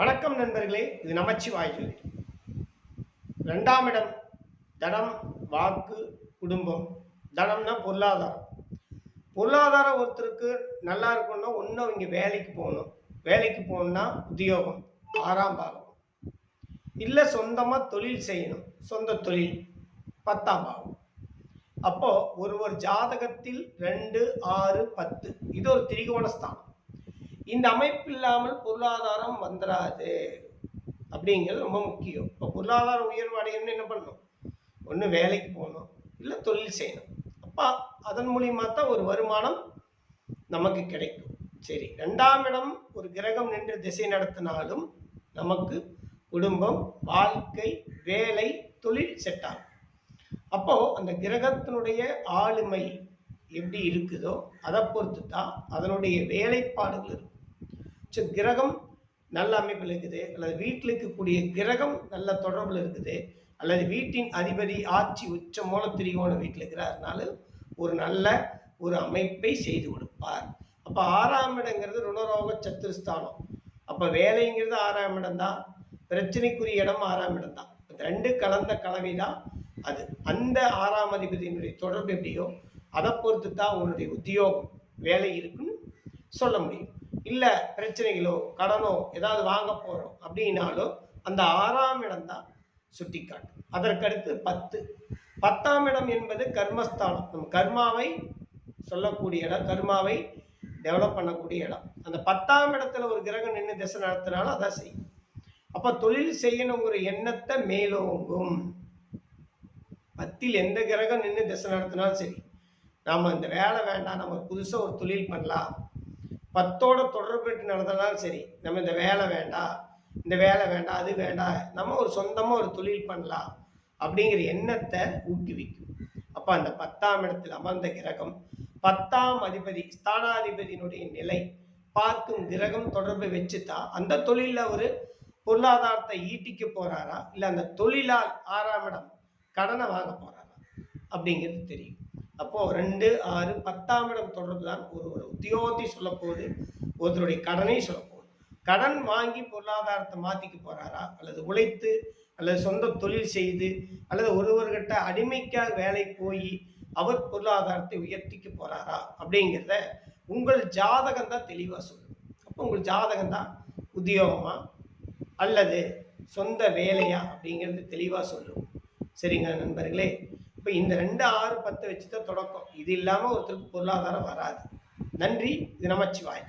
வணக்கம் நண்பர்களே இது நமச்சிவாய் ஜோதி. ரெண்டாம் இடம் தனம் வாக்கு குடும்பம். தனம்னா பொருளாதாரம். பொருளாதாரம் ஒருத்தருக்கு நல்லா இருக்கணும்னா ஒன்றும் இங்கே வேலைக்கு போகணும். வேலைக்கு போகணும்னா உத்தியோகம் ஆறாம் பாகம். இல்லை சொந்தமாக தொழில் செய்யணும். சொந்த தொழில் பத்தாம் பாகம். அப்போ ஒரு ஒரு ஜாதகத்தில் ரெண்டு ஆறு பத்து. இது ஒரு திரிகோணஸ்தானம் இந்த அமைப்பு இல்லாமல் பொருளாதாரம் வந்துடாது அப்படிங்கிறது ரொம்ப முக்கியம். இப்போ பொருளாதார உயர்வு அடையணும்னு என்ன பண்ணணும்? ஒன்று வேலைக்கு போகணும். இல்லை தொழில் செய்யணும். அப்போ அதன் மூலியமாக தான் ஒரு வருமானம் நமக்கு கிடைக்கும். சரி ரெண்டாம் இடம் ஒரு கிரகம் நின்று திசை நடத்தினாலும் நமக்கு குடும்பம் வாழ்க்கை வேலை தொழில் செட் ஆகும். அப்போ அந்த கிரகத்தினுடைய ஆளுமை எப்படி இருக்குதோ அதை பொறுத்து தான் அதனுடைய வேலைப்பாடுகள் இருக்கும். ஸோ கிரகம் நல்ல அமைப்பில் இருக்குது அல்லது வீட்டில் இருக்கக்கூடிய கிரகம் நல்ல தொடர்பில் இருக்குது அல்லது வீட்டின் அதிபதி ஆட்சி உச்ச மூல திரிகோண வீட்டில் இருக்கிறாருனால ஒரு நல்ல ஒரு அமைப்பை செய்து கொடுப்பார். அப்போ ஆறாம் இடங்கிறது ருணரோக சத்துருஸ்தானம் அப்போ வேலைங்கிறது ஆறாம் இடம் தான் பிரச்சனைக்குரிய இடம் ஆறாம் இடம் தான் ரெண்டு கலந்த கலவை தான் அது. அந்த ஆறாம் அதிபதியினுடைய தொடர்பு எப்படியோ அதை பொறுத்து தான் உன்னுடைய உத்தியோகம் வேலை இருக்குன்னு சொல்ல முடியும். இல்லை பிரச்சனைகளோ கடனோ ஏதாவது வாங்க போகிறோம் அப்படின்னாலும் அந்த ஆறாம் இடம் தான் சுட்டி காட்டும் அதற்கடுத்து பத்து. பத்தாம் இடம் என்பது கர்மஸ்தானம். நம்ம கர்மாவை சொல்லக்கூடிய இடம் கர்மாவை டெவலப் பண்ணக்கூடிய இடம். அந்த பத்தாம் இடத்துல ஒரு கிரகம் நின்று திசை நடத்தினாலும் அதான் செய்யும். அப்போ தொழில் செய்யணுங்கிற எண்ணத்தை மேலோங்கும். பத்தில் எந்த கிரகம் நின்று திசை நடத்தினாலும் சரி. நாம் இந்த வேலை வேண்டாம் நம்ம புதுசாக ஒரு தொழில் பண்ணலாம். பத்தோட தொடர்பு நடந்தாலும் சரி. நம்ம இந்த வேலை வேண்டாம் இந்த வேலை வேண்டாம் அது வேண்டாம் நம்ம ஒரு சொந்தமாக ஒரு தொழில் பண்ணலாம் அப்படிங்கிற எண்ணத்தை ஊக்குவிக்கும் அப்போ அந்த பத்தாம் இடத்தில் அமர்ந்த கிரகம் பத்தாம் அதிபதி ஸ்தானாதிபதியினுடைய நிலை பார்க்கும் கிரகம் தொடர்பை வச்சுதான் அந்த தொழிலில் ஒரு பொருளாதாரத்தை ஈட்டிக்க போகிறாரா இல்லை அந்த தொழிலால் ஆறாம் இடம் கடனை வாங்க போகிறாரா அப்படிங்கிறது தெரியும். அப்போ ரெண்டு ஆறு பத்தாம் இடம் தொடர்பு தான் ஒரு ஒரு உத்தியோகத்தை சொல்ல போகுது ஒருத்தருடைய கடனையும் சொல்ல போகுது. கடன் வாங்கி பொருளாதாரத்தை மாத்திக்க போறாரா? அல்லது உழைத்து அல்லது சொந்த தொழில் செய்து அல்லது ஒருவர்கிட்ட அடிமைக்காக வேலை போய் அவர் பொருளாதாரத்தை உயர்த்திக்க போறாரா? அப்படிங்கிறத உங்கள் ஜாதகம் தான் தெளிவாக சொல்லும். அப்போ உங்கள் ஜாதகம் தான் உத்தியோகமா? அல்லது சொந்த வேலையா? அப்படிங்கிறது தெளிவாக சொல்லும். சரிங்க நண்பர்களே? இப்போ இந்த ரெண்டு ஆறு பத்து வச்சு தான் தொடக்கம். இது இல்லாமல் ஒருத்தருக்கு பொருளாதாரம் வராது. நன்றி. இது நமச்சிவாய்